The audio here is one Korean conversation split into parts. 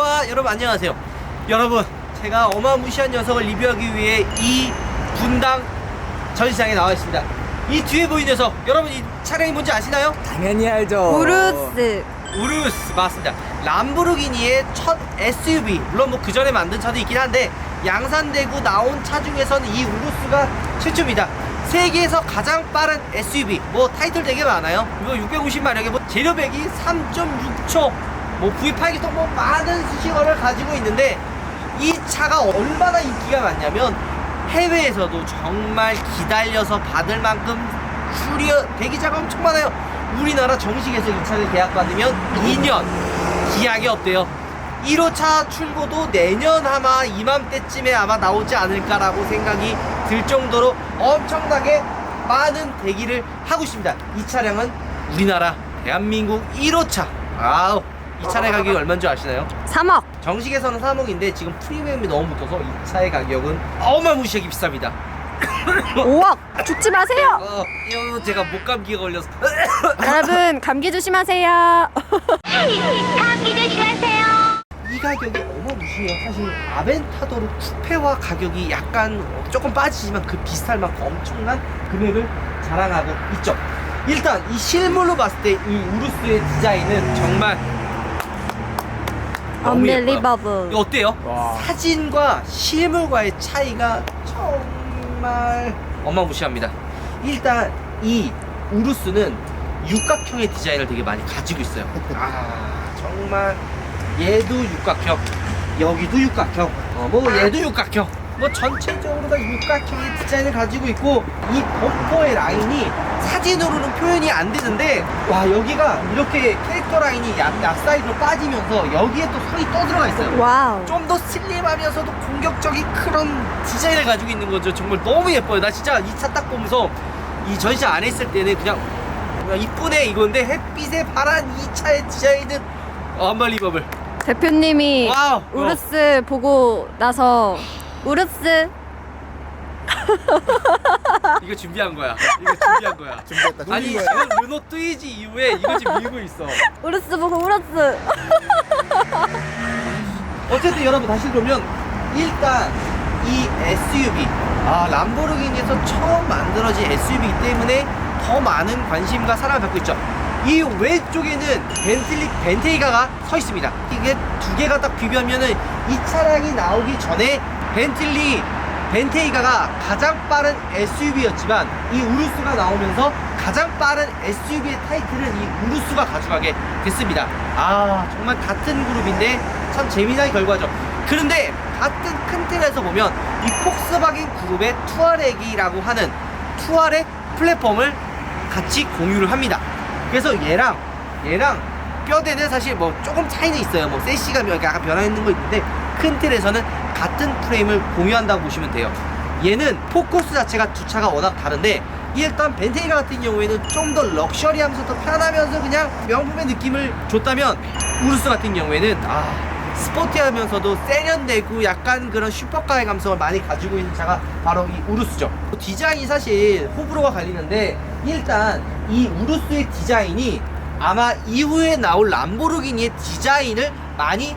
우와 여러분 안녕하세요. 여러분 제가 어마무시한 녀석을 리뷰하기 위해 이 분당 전시장에 나와 있습니다. 이 뒤에 보이는 녀석 여러분 이 차량이 뭔지 아시나요? 당연히 알죠. 우루스. 우루스 맞습니다. 람보르기니의 첫 SUV 물론 뭐 그 전에 만든 차도 있긴 한데 양산되고 나온 차 중에서는 이 우루스가 최초입니다. 세계에서 가장 빠른 SUV 뭐 타이틀 되게 많아요. 이거 650마력에 뭐 재료백이 3.6초 뭐 V8기통 뭐 많은 수식어를 가지고 있는데 이 차가 얼마나 인기가 많냐면 해외에서도 정말 기다려서 받을 만큼 수리어 대기자가 엄청 많아요. 우리나라 정식에서 이 차를 계약받으면 2년 기약이 없대요. 1호차 출고도 내년 아마 이맘때쯤에 아마 나오지 않을까라고 생각이 들 정도로 엄청나게 많은 대기를 하고 있습니다. 이 차량은 우리나라 대한민국 1호차. 아우, 이 차의 가격이 얼마인 줄 아시나요? 3억 정식에서는 3억인데 지금 프리미엄이 너무 붙어서 이 차의 가격은 어마무시하게 비쌉니다. 5억 죽지 마세요 어, 이거 제가 목 감기가 걸려서 여러분 감기 조심하세요 이 가격이 어마무시해요. 사실 아벤타도르 쿠페와 가격이 약간 조금 빠지지만 그 비슷할 만큼 엄청난 금액을 자랑하고 있죠. 일단 이 실물로 봤을 때 이 우루스의 디자인은 정말 너무 예뻐요. Unbelievable 이거 어때요? 와. 사진과 실물과의 차이가 정말 어마무시합니다. 일단 이 우루스는 육각형의 디자인을 되게 많이 가지고 있어요. 아 정말 얘도 육각형, 여기도 육각형, 어, 뭐 얘도 육각형. 뭐 전체적으로 다 육각형의 디자인을 가지고 있고 이 범퍼의 라인이 사진으로는 표현이 안 되는데 와 여기가 이렇게 캐릭터 라인이 약, 약 사이드로 빠지면서 여기에 또 손이 떠 들어가 있어요. 와우 좀 더 슬림하면서도 공격적인 그런 디자인을 가지고 있는 거죠. 정말 너무 예뻐요. 나 진짜 이 차 딱 보면서 이 전시장 안에 있을 때는 그냥, 이쁘네 이건데 햇빛에 파란 이 차의 디자인은 언발리버블. 대표님이 와우. 우루스 보고 나서 우루스 이거 준비한 거야. 이거 준비한 거야. 준비했다. 아니 준비한 지금 르노 뜨이지 이후에 이거 지금 밀고 있어. 우루스 보고 우루스 어쨌든 여러분 다시 그러면 일단 이 SUV 아 람보르기니에서 처음 만들어진 SUV이기 때문에 더 많은 관심과 사랑을 받고 있죠. 이 왼쪽에는 벤틀리 벤테이가가 서 있습니다. 이게 두 개가 딱 비교하면은 이 차량이 나오기 전에 벤틀리 벤테이가가 가장 빠른 SUV였지만 이 우루스가 나오면서 가장 빠른 SUV의 타이틀은 이 우루스가 가져가게 됐습니다. 아 정말 같은 그룹인데 참 재미난 결과죠. 그런데 같은 큰 틀에서 보면 이 폭스바겐 그룹의 투아렉이라고 하는 투아렉 플랫폼을 같이 공유를 합니다. 그래서 얘랑 얘랑 뼈대는 사실 뭐 조금 차이는 있어요. 뭐 세시가 약간 변화 있는 거 있는데 큰 틀에서는 같은 프레임을 공유한다고 보시면 돼요. 얘는 포커스 자체가 두 차가 워낙 다른데 일단 벤테이가 같은 경우에는 좀 더 럭셔리하면서 더 편하면서 그냥 명품의 느낌을 줬다면 우루스 같은 경우에는 아 스포티하면서도 세련되고 약간 그런 슈퍼카의 감성을 많이 가지고 있는 차가 바로 이 우루스죠. 디자인이 사실 호불호가 갈리는데 일단 이 우루스의 디자인이 아마 이후에 나올 람보르기니의 디자인을 많이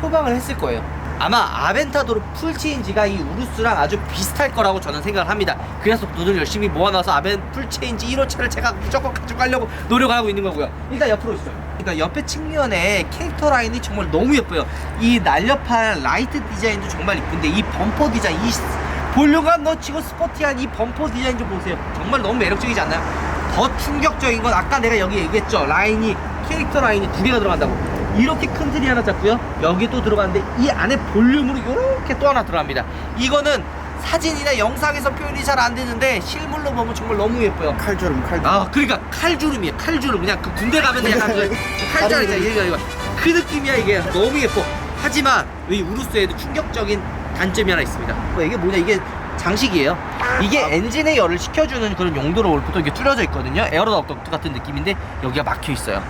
표방을 했을 거예요. 아마 아벤타도르 풀체인지가 이 우루스랑 아주 비슷할 거라고 저는 생각을 합니다. 그래서 돈을 열심히 모아놔서 아벤 풀체인지 1호차를 제가 무조건 가져가려고 노력하고 있는 거고요. 일단 옆으로 오시죠. 그러니까 옆에 측면에 캐릭터 라인이 정말 너무 예뻐요. 이 날렵한 라이트 디자인도 정말 이쁜데 이 범퍼 디자인, 이 스- 볼륨감 넣치고 스포티한 이 범퍼 디자인 좀 보세요. 정말 너무 매력적이지 않나요? 더 충격적인 건 아까 내가 여기 얘기했죠. 라인이 캐릭터 라인이 두 개가 들어간다고. 이렇게 큰 틀이 하나 잡고요. 여기 또 들어가는데 이 안에 볼륨으로 이렇게 또 하나 들어갑니다. 이거는 사진이나 영상에서 표현이 잘 안 되는데 실물로 보면 정말 너무 예뻐요. 칼주름 칼주름. 아, 그러니까 칼주름이에요. 칼주름. 그냥 그 군대 가면 약간 그 있잖아. 이거 이거. 그 느낌이야 이게. 너무 예뻐. 하지만 이 우루스에도 충격적인 단점이 하나 있습니다. 뭐 이게 뭐냐? 이게 장식이에요. 이게 엔진의 열을 식혀주는 그런 용도로 보통 이게 뚫어져 있거든요. 에어로덕트 같은 느낌인데 여기가 막혀 있어요.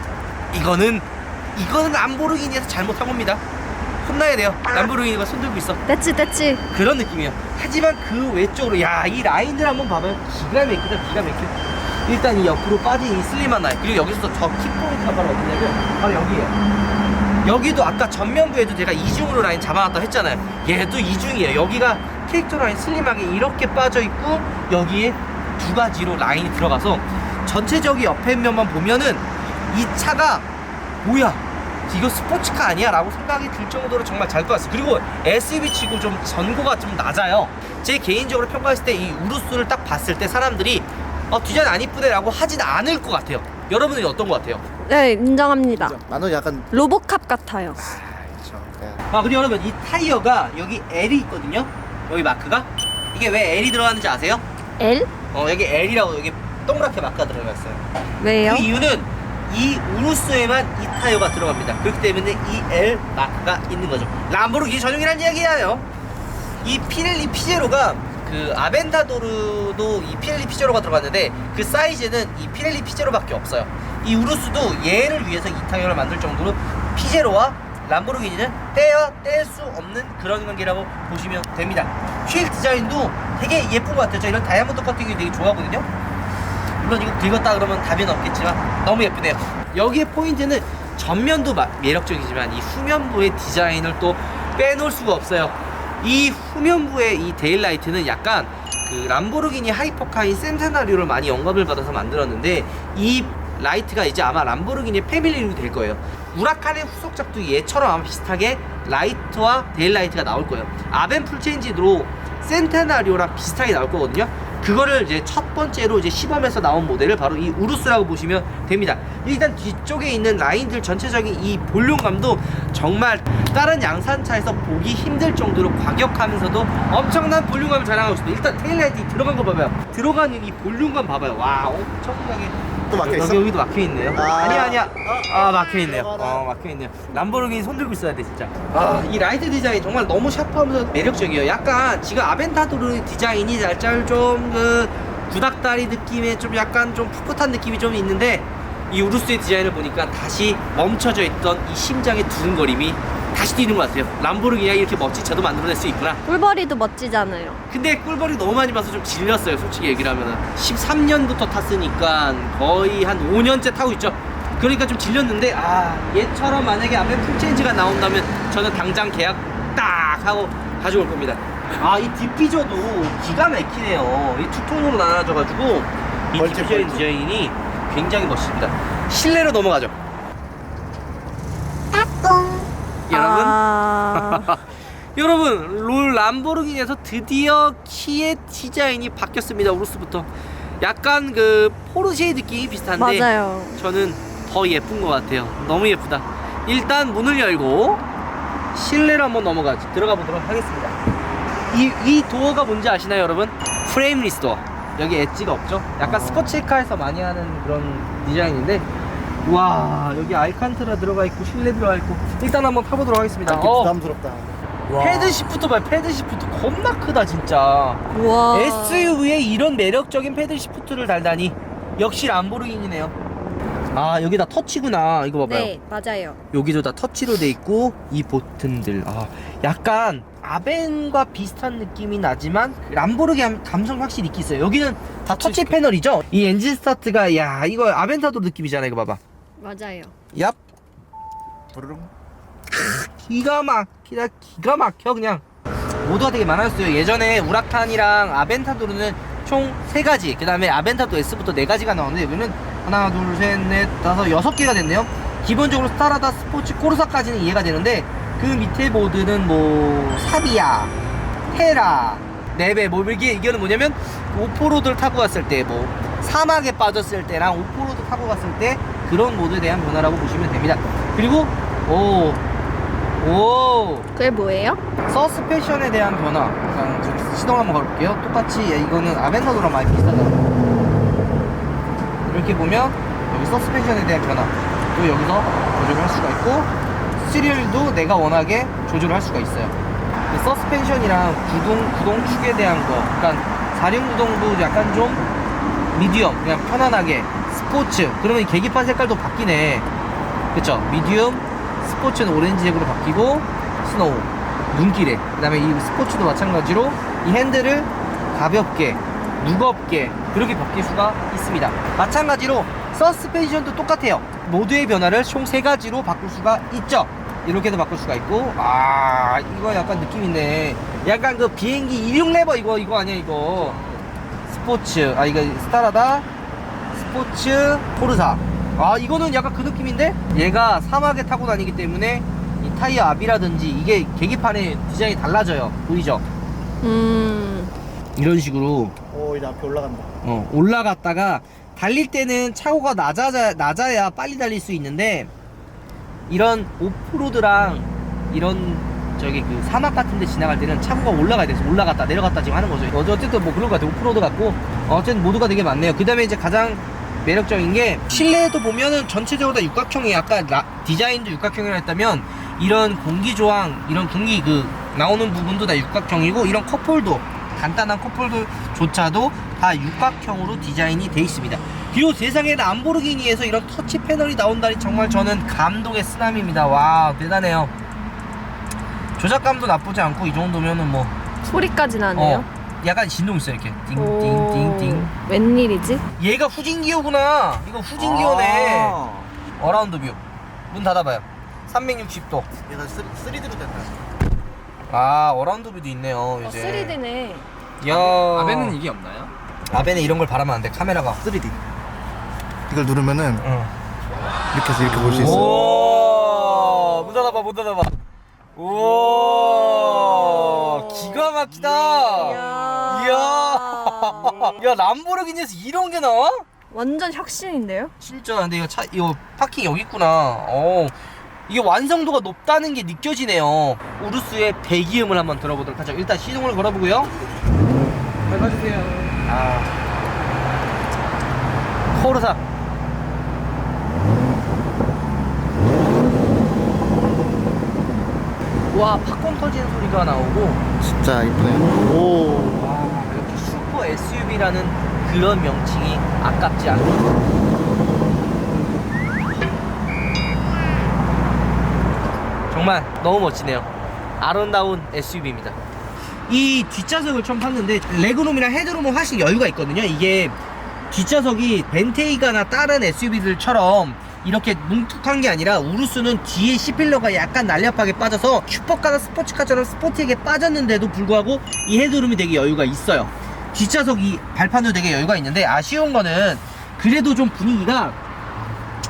이거는 이거는 람보르기니에서 잘못한 겁니다. 혼나야 돼요. 람보르기니가 손들고 있어. 됐지 그런 느낌이에요. 하지만 그 외쪽으로 야 이 라인들 한번 봐봐요. 기가 막히다 기가 막혀. 일단 이 옆으로 빠진 이 슬림한 라인 그리고 여기서 저 키포인트가 바로 어디냐면 바로 여기에요. 여기도 아까 전면부에도 제가 이중으로 라인 잡아놨다고 했잖아요. 얘도 이중이에요. 여기가 캐릭터 라인 슬림하게 이렇게 빠져 있고 여기에 두 가지로 라인이 들어가서 전체적인 옆에 면만 보면은 이 차가 뭐야? 이거 스포츠카 아니야? 라고 생각이 들 정도로 정말 잘 꾸었어요. 그리고 SUV 치고 좀 전고가 좀 낮아요. 제 개인적으로 평가했을 때 이 우루스를 딱 봤을 때 사람들이 어, 디자인 안 이쁘네 라고 하진 않을 것 같아요. 여러분은 어떤 것 같아요? 네, 인정합니다. 나는 약간 로보캅 같아요. 그렇죠. 아 그리고 여러분 이 타이어가 여기 L이 있거든요 여기 마크가 이게 왜 L이 들어가는지 아세요? L? 어 여기 L이라고 여기 동그랗게 마크가 들어갔어요 왜요? 그 이유는 이 우루스에만 이 타이어가 들어갑니다. 그렇기 때문에 이 L 마크가 있는 거죠. 람보르기니 전용이라는 이야기예요. 이 피렐리 피제로가 그 아벤타도르도 이 피렐리 피제로가 들어갔는데 그 사이즈는 이 피렐리 피제로밖에 없어요. 이 우루스도 얘를 위해서 이 타이어를 만들 정도로 피제로와 람보르기니는 떼어 뗄수 없는 그런 관계라고 보시면 됩니다. 휠 디자인도 되게 예쁜 것 같아요. 저 이런 다이아몬드 커팅이 되게 좋아하거든요 물론 이거 긁었다 그러면 답은 없겠지만 너무 예쁘네요. 여기에 포인트는 전면도 마- 매력적이지만 이 후면부의 디자인을 또 빼놓을 수가 없어요. 이 후면부의 이 데일라이트는 약간 그 람보르기니 하이퍼카인 센테나리오를 많이 영감을 받아서 만들었는데 이 라이트가 이제 아마 람보르기니 패밀리로 될 거예요. 우라칸의 후속작도 얘처럼 아마 비슷하게 라이트와 데일라이트가 나올 거예요. 아벤 풀체인지로 센테나리오랑 비슷하게 나올 거거든요. 그거를 이제 첫 번째로 이제 시범에서 나온 모델을 바로 이 우루스라고 보시면 됩니다. 일단 뒤쪽에 있는 라인들 전체적인 이 볼륨감도 정말 다른 양산차에서 보기 힘들 정도로 과격하면서도 엄청난 볼륨감을 자랑하고 있습니다. 일단 테일라이트 들어간 거 봐봐요. 들어가는 이 볼륨감 봐봐요. 와 엄청나게 또 막혀 있어? 여기 여기도 막혀 있네요. 아. 아, 니야 아니야. 아 막혀 있네요. 들어가라. 어 막혀 있네요. 람보르기니 손 들고 있어야 돼 진짜. 아 이 라이트 디자인 정말 너무 샤프하면서 매력적이에요. 약간 지금 아벤타도르 디자인이 살짝 좀그 구닥다리 느낌의 좀 약간 좀 풋풋한 느낌이 좀 있는데 이 우루스의 디자인을 보니까 다시 멈춰져 있던 이 심장의 두근거림이 다시 뛰는 것 같아요. 람보르기니가 이렇게 멋진 차도 만들어낼 수 있구나. 꿀벌이도 멋지잖아요. 근데 꿀벌이 너무 많이 봐서 좀 질렸어요 솔직히 얘기를 하면은 13년부터 탔으니까 거의 한 5년째 타고 있죠 그러니까 좀 질렸는데 아 얘처럼 만약에 아멘 풀체인지가 나온다면 저는 당장 계약 딱 하고 가져올 겁니다 아 이 디피저도 기가 막히네요 이 투통으로 나눠져가지고 이 멀티, 디피저의. 디자인이 굉장히 멋집니다 실내로 넘어가죠 여러분 아, 여러분 롤 람보르기니에서 드디어 키의 디자인이 바뀌었습니다 우루스부터. 약간 그 포르쉐의 느낌이 비슷한데 맞아요. 저는 더 예쁜 것 같아요. 너무 예쁘다. 일단 문을 열고 실내로 한번 넘어가 들어가 보도록 하겠습니다. 이, 이 도어가 뭔지 아시나요 여러분? 프레임리스 도어. 여기 엣지가 없죠? 약간 스포츠카에서 많이 하는 그런 디자인인데 와 여기 알칸트라 들어가 있고 실내 들어가 있고 일단 한번 타보도록 하겠습니다. 이렇게 어. 부담스럽다. 패드 시프트 봐요. 패드 시프트 겁나 크다 진짜. 우와. SUV에 이런 매력적인 패드 시프트를 달다니 역시 람보르기니네요. 아 여기 다 터치구나. 이거 봐봐요. 네, 맞아요. 여기도 다 터치로 돼 있고 이 버튼들. 아 약간 아벤과 비슷한 느낌이 나지만 람보르기 감- 감성 확실히 있겠어요. 여기는 다 터치. 패널이죠? 이 엔진 스타트가 야 이거 아벤타도 느낌이잖아 이거 봐봐 맞아요. 얍. 부르릉. 기가 막히다. 기가 막혀 그냥. 모드가 되게 많았어요. 예전에 우라칸이랑 아벤타도르는 총 세가지그 다음에 아벤타도 S부터 네가지가 나오는데 여기는 하나 둘셋넷 다섯 여섯 개가 됐네요. 기본적으로 스타라다 스포츠 코르사까지는 이해가 되는데 그 밑에 모드는 뭐 사비아 테라 네베 뭐 이게 이거는 뭐냐면 오프로드를 타고 갔을 때 뭐 사막에 빠졌을 때랑 오프로드 타고 갔을 때 그런 모드에 대한 변화라고 보시면 됩니다 그리고 오 오, 그게 뭐예요? 서스펜션에 대한 변화. 일단 좀 시동 한번 걸게요. 똑같이 예, 이거는 아벤타도랑 많이 비슷하다. 이렇게 보면 여기 서스펜션에 대한 변화. 또 여기서 조절을 할 수가 있고 스리얼도 내가 원하게 조절을 할 수가 있어요. 이 서스펜션이랑 구동 구동축에 대한 거, 그러니까 사륜 구동도 약간 좀 미디엄, 그냥 편안하게 스포츠. 그러면 이 계기판 색깔도 바뀌네. 그쵸? 미디움, 스포츠는 오렌지색으로 바뀌고 스노우, 눈길에. 그 다음에 이 스포츠도 마찬가지로 이 핸들을 가볍게, 무겁게 그렇게 바뀔 수가 있습니다. 마찬가지로 서스펜션도 똑같아요. 모두의 변화를 총세 가지로 바꿀 수가 있죠. 이렇게도 바꿀 수가 있고 아 이거 약간 느낌 있네 약간 그 비행기 이륙 레버 이거 이거 아니야 이거 스포츠 아 이거 스타라다 스포츠 포르사 아 이거는 약간 그 느낌인데 얘가 사막에 타고 다니기 때문에 이 타이어 압이라든지 이게 계기판의 디자인이 달라져요 보이죠 음. 이런 식으로 오 이제 앞에 올라간다. 어, 올라갔다가 달릴 때는 차고가 낮아야, 낮아야 빨리 달릴 수 있는데 이런 오프로드랑 이런 저기 그 사막 같은 데 지나갈 때는 차고가 올라가야 돼서 올라갔다 내려갔다 지금 하는 거죠. 어쨌든 뭐 그런 것 같아요. 오프로드 같고 어쨌든 모두가 되게 많네요. 그 다음에 이제 가장 매력적인 게 실내에도 보면은 전체적으로 다 육각형이 아까 라- 디자인도 육각형이라 했다면 이런 공기 조항 이런 공기 그 나오는 부분도 다 육각형이고 이런 컵홀도 간단한 컵홀더조차도 다 육각형으로 디자인이 돼 있습니다. 그리고 세상에 람보르기니에서 이런 터치 패널이 나온다니 정말 저는 감동의 쓰나미입니다. 와 대단해요. 조작감도 나쁘지 않고 이 정도면은 뭐 소리까지 나네요. 어, 약간 진동 있어요 이렇게 오. 띵띵띵띵. 웬일이지? 얘가 후진기어구나. 이거 후진기어네. 아, 어라운드 뷰. 문 닫아봐요. 360도. 얘가 3, 3D로 된다. 아 어라운드 뷰도 있네요 어, 이제. 3D네. 야. 아베는 이게 없나요? 아베는 이런 걸 바라면 안 돼. 카메라가. 3D. 이걸 누르면은 응. 이렇게 해서 이렇게 볼 수 있어. 오. 문 닫아봐. 문 닫아봐. 오. 기가 막히다. 이야. 야 람보르기니에서 이런 게 나와? 완전 혁신인데요? 진짜 근데 이거 차 이거 파킹 여기 있구나. 어. 이게 완성도가 높다는 게 느껴지네요. 우루스의 배기음을 한번 들어보도록 하죠. 일단 시동을 걸어보고요. 밟아주세요. 아. 코르사. 와 팝콘 터지는 소리가 나오고 진짜 이쁘네요. 오. SUV라는 그런 명칭이 아깝지 않고. 정말 너무 멋지네요. 아름다운 SUV입니다. 이 뒷좌석을 처음 탔는데 레그룸이랑 헤드룸은 훨씬 여유가 있거든요. 이게 뒷좌석이 벤테이가나 다른 SUV들처럼 이렇게 뭉툭한 게 아니라 우루스는 뒤에 C필러가 약간 날렵하게 빠져서 슈퍼카나 스포츠카처럼 스포티하게 빠졌는데도 불구하고 이 헤드룸이 되게 여유가 있어요 뒷좌석 이 발판도 되게 여유가 있는데 아쉬운 거는 그래도 좀 분위기가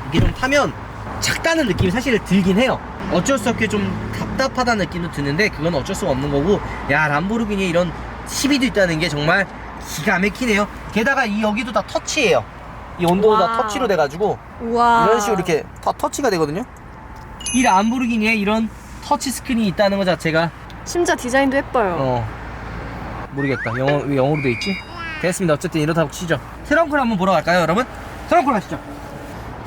이게 좀 타면 작다는 느낌이 사실 들긴 해요. 어쩔 수 없게 좀 답답하다는 느낌도 드는데 그건 어쩔 수가 없는 거고 야 람보르기니에 이런 12도 있다는 게 정말 기가 막히네요. 게다가 이 여기도 다 터치예요. 이 온도도 다 와우. 터치로 돼가지고 우와. 이런 식으로 이렇게 다 터치가 되거든요. 이 람보르기니에 이런 터치 스크린이 있다는 것 자체가 심지어 디자인도 예뻐요. 어 모르겠다. 영어 왜 영어로 돼 있지? 됐습니다. 어쨌든 이렇다고 치죠. 트렁크를 한번 보러 갈까요, 여러분? 트렁크로 가시죠.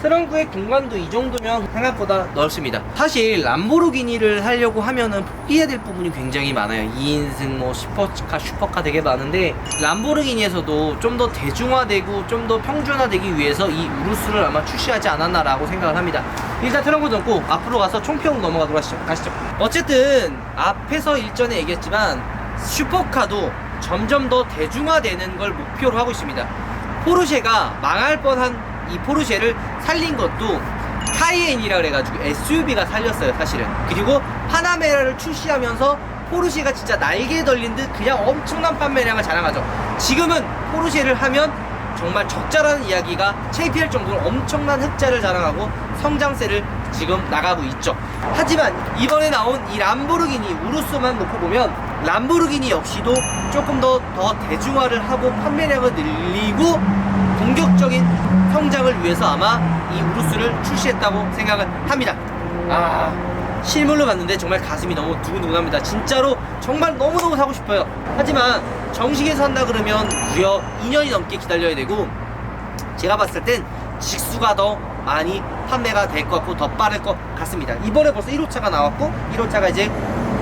트렁크의 공간도 이 정도면 생각보다 넓습니다. 사실 람보르기니를 하려고 하면은 포기해야 될 부분이 굉장히 많아요. 2인승 뭐 슈퍼카, 슈퍼카 되게 많은데 람보르기니에서도 좀 더 대중화되고 좀 더 평준화되기 위해서 이 우루스를 아마 출시하지 않았나라고 생각을 합니다. 일단 트렁크 넣고 앞으로 가서 총평 넘어가도록 하시죠. 가시죠. 어쨌든 앞에서 일전에 얘기했지만 슈퍼카도 점점 더 대중화되는 걸 목표로 하고 있습니다. 포르쉐가 망할 뻔한 이 포르쉐를 살린 것도 카이엔이라 그래가지고 SUV가 살렸어요 사실은 그리고 파나메라를 출시하면서 포르쉐가 진짜 날개에 걸린 듯 그냥 엄청난 판매량을 자랑하죠 지금은 포르쉐를 하면 정말 적자라는 이야기가 창피할 정도로 엄청난 흑자를 자랑하고 성장세를 지금 나가고 있죠. 하지만 이번에 나온 이 람보르기니 우루스만 놓고 보면 람보르기니 역시도 조금 더 더 대중화를 하고 판매량을 늘리고 공격적인 성장을 위해서 아마 이 우루스를 출시했다고 생각을 합니다. 아 실물로 봤는데 정말 가슴이 너무 두근두근합니다. 진짜로 정말 너무너무 사고 싶어요. 하지만 정식에서 한다 그러면 무려 2년이 넘게 기다려야 되고 제가 봤을 땐 직수가 더 많이 판매가 될 것 같고 더 빠를 것 같습니다. 이번에 벌써 1호차가 나왔고 1호차가 이제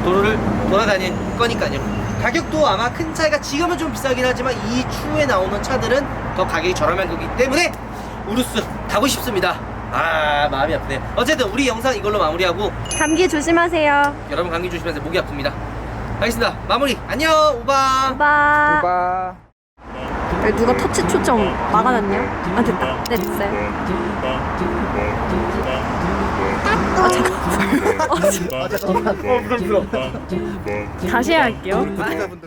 도로를 돌아다닐 거니까요. 가격도 아마 큰 차이가 지금은 좀 비싸긴 하지만 이 추후에 나오는 차들은 더 가격이 저렴한 거기 때문에 우루스 가고 싶습니다. 아 마음이 아프네요. 어쨌든 우리 영상 이걸로 마무리하고 감기 조심하세요. 여러분 감기 조심하세요. 목이 아픕니다. 알겠습니다. 마무리. 안녕. 우바. 오바. 봐. 여 왜 누가 터치 초점 막아놨냐? 아 됐다. 네 됐어요. 아 잠깐. 아, 잠깐만. 어, 부담스러워. 다시 할게요. 아,